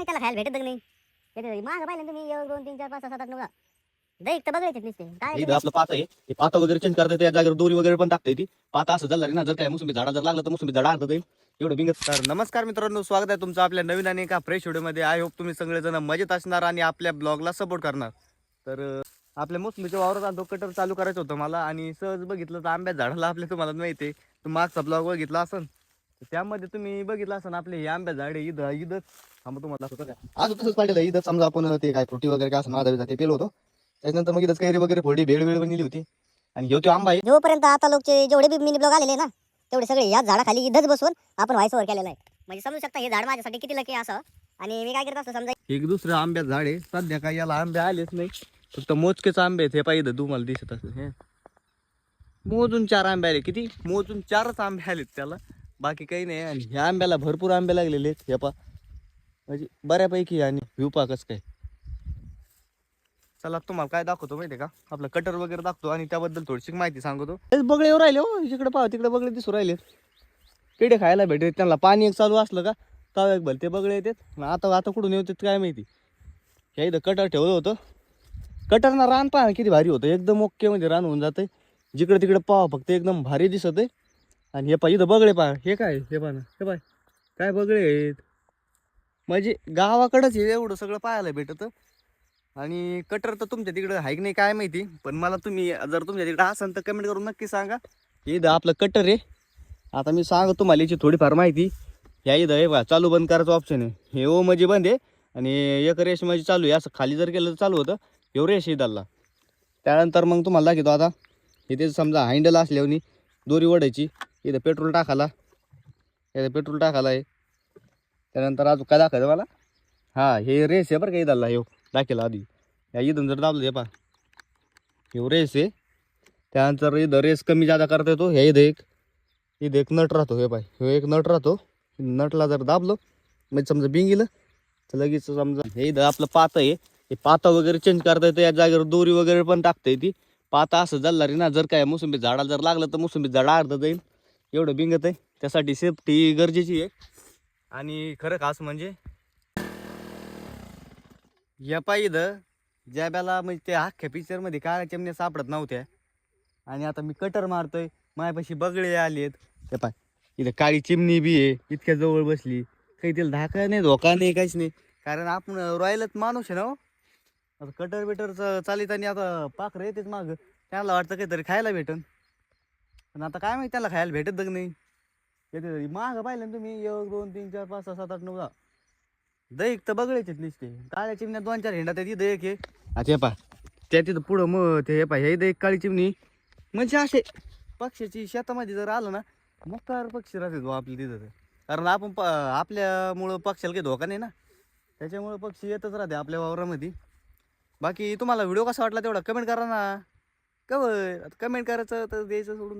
माहिती त्याला खायला भेटत नाही. येते माग पाहिलं ना तुम्ही एक दोन तीन चार पाच सहा सात आठ नऊ दहा. दही एक तर बघायचे नुसते. काय इथं आपलं पात आहे ते पाता वगैरे चेंज करता येते या जागेवर दोरी वगैरे पण टाकता येते पाता असं झालं ना जर काय मोसंबी झाडा जर लागलं तर मोसंबी झाडा अर्ध जाईल एवढं बिंगत. तर नमस्कार मित्रांनो स्वागत आहे तुमचं आपल्या नवीन आणि एका फ्रेश व्हिडिओमध्ये आय होप तुम्ही सगळेजण मजेत असणार आणि आपल्या ब्लॉगला सपोर्ट करणार. तर अं, आपल्या मोसमीच्या वावरात आलो कटर चालू करायचं होतं मला आणि सहज बघितलं तर आंब्या झाडाला आपल्या तुम्हाला माहिती आहे. तुम्ही मागचा ब्लॉग बघितला असन? तर त्यामध्ये तुम्ही बघितलं असन आपले हे आंब्या झाड आहे इथं इथं थांबा तुम्हाला का आज तसंच पाहिलं इथं समजा आपण ते काय फ्रुटी वगैरे काय असं माझा ते पेलो होतो. त्याच्यानंतर मग इथं कैरी वगैरे फोडी भेळ वेळ बनली होती. आणि ह्यो तो आंबा आहे. जोपर्यंत आता लोकचे जेवढे बी मिनी ब्लॉग आलेले ना तेवढे सगळे याच झाडाखाली इथंच बसून आपण व्हायस ओव्हर केलेलं आहे. म्हणजे समजू शकता हे झाड माझ्यासाठी किती लकी असं. आणि मी काय करत असतो समजा एक दुसरं आंब्या झाड आहे. सध्या काय याला आंबे आलेच नाही. फक्त मोजकेच आंबे आहेत हे पाहिजे तुम्हाला दिसत असेल हे. मोजून चार आंबे आले. किती? मोजून चारच आंबे आलेत त्याला. बाकी काही नाही. आणि ह्या आंब्याला भरपूर आंबे लागलेले आहेत. हे पा. म्हणजे बऱ्यापैकी आणि व्ह्यू पा काय. चला तुम्हाला काय दाखवतो माहिती का? आपलं कटर वगैरे दाखवतो आणि त्याबद्दल थोडीशी माहिती सांगतो. हेच बगळे राहिले हो. इकडे पाहा तिकडे बगळे दिसू राहिले. किडे खायला भेटले. त्यांना पाणी एक चालू असलं का? तवा एक भलते बगळे येतात. आता आता कुठून येतात काय माहिती. हे इथं कटर ठेवलं होतं. कटरना रान पहा किती भारी होतं. एकदम ओके म्हणजे रान होऊन जाते जिकडे तिकडे पाहा फक्त एकदम भारी दिसत आहे आणि हे पाय इथं बगळे पहा. हे काय हे पहा ना. हे पाय काय बगळे आहेत? म्हणजे गावाकडंच हे एवढं सगळं पाहायला भेटतं. आणि कटर तर तुमच्या तिकडं आहे की नाही काय माहिती. पण मला तुम्ही जर तुमच्या तिकडं असाल तर कमेंट करून नक्की सांगा. हे इथं आपलं कटर आहे. आता मी सांगा तुम्हाला याची थोडीफार माहिती. ह्या इथं हे बघा चालू बंद करायचं ऑप्शन आहे. हे ओ म्हणजे बंद आहे. आणि एक रेश म्हणजे चालू आहे. असं खाली जर केलं तर चालू होतं. हे रेश इथला. त्यानंतर मग तुम्हाला दाखवतो आता. इथे समजा हँडल असल्यावर दोरी ओढायची. इथं पेट्रोल टाकायला. इथं पेट्रोल टाकायला आहे. त्यानंतर अजून काय दाखवायचं मला? हां हे रेस आहे बरं का इथला हे दाखवला आधी. या इथून जर दाबलं हे पा हे रेस आहे. त्यानंतर इथं रेस कमी जादा करता येतो. हे इथं एक इथं एक नट राहतो हे पाय ह्यो एक नट राहतो. नटला जर दाबलो म्हणजे समजा बिंगीलं तर लगेच समजा हे इथं आपलं पातं आहे. हे पाता वगैरे चेंज करता येतं. या जागेवर दोरी वगैरे पण टाकता येते. पाता असं झाला रे ना जर काय मोसंबी झाडाला जर लागलं तर मोसंबी झाड अर्धा जाईल. एवढं बिंगत आहे. त्यासाठी सेफ्टी गरजेची आहे. आणि खरं खास म्हणजे या पायी इथं ज्या बेला म्हणजे त्या अख्ख्या पिक्चरमध्ये काळ्या चिमण्या सापडत नव्हत्या. आणि आता मी कटर मारतोय. मायापाशी बगळे आलेत. ते पाय. इथं काळी चिमणी बी आहे. इतक्या जवळ बसली. काही तिला धाका नाही धोका नाही काहीच नाही. कारण आपण रॉयलच माणूस आहे ना हो. आता कटर बिटर चालित आणि आता पाखरं येतेच माग. त्यांना वाटतं काहीतरी खायला भेटन. पण आता काय माहिती त्याला खायला भेटत नाही. येते माग पाहिलं ना तुम्ही एक दोन तीन चार पाच सहा सात आठ नऊ दहा. दैक तर बघायचेच नुसते. काळ्या चिमण्या दोन चार हेंडा तिथं एक आहे. अच्छा पा त्या तिथं पुढं मग ते हे पा हे एक काळी चिमणी. म्हणजे असे पक्ष्याची शेतामध्ये जर आलं ना मोकार पक्षी राहते तो आपल्या तिथं तर. कारण आपण प आपल्यामुळं पक्ष्याला काही धोका नाही ना. त्याच्यामुळं पक्षी येतच राहते आपल्या वावरामध्ये. बाकी तुम्हाला व्हिडिओ कसा वाटला तेवढा कमेंट करा ना. कवर कमेंट करायचं तर द्यायचं सोडून.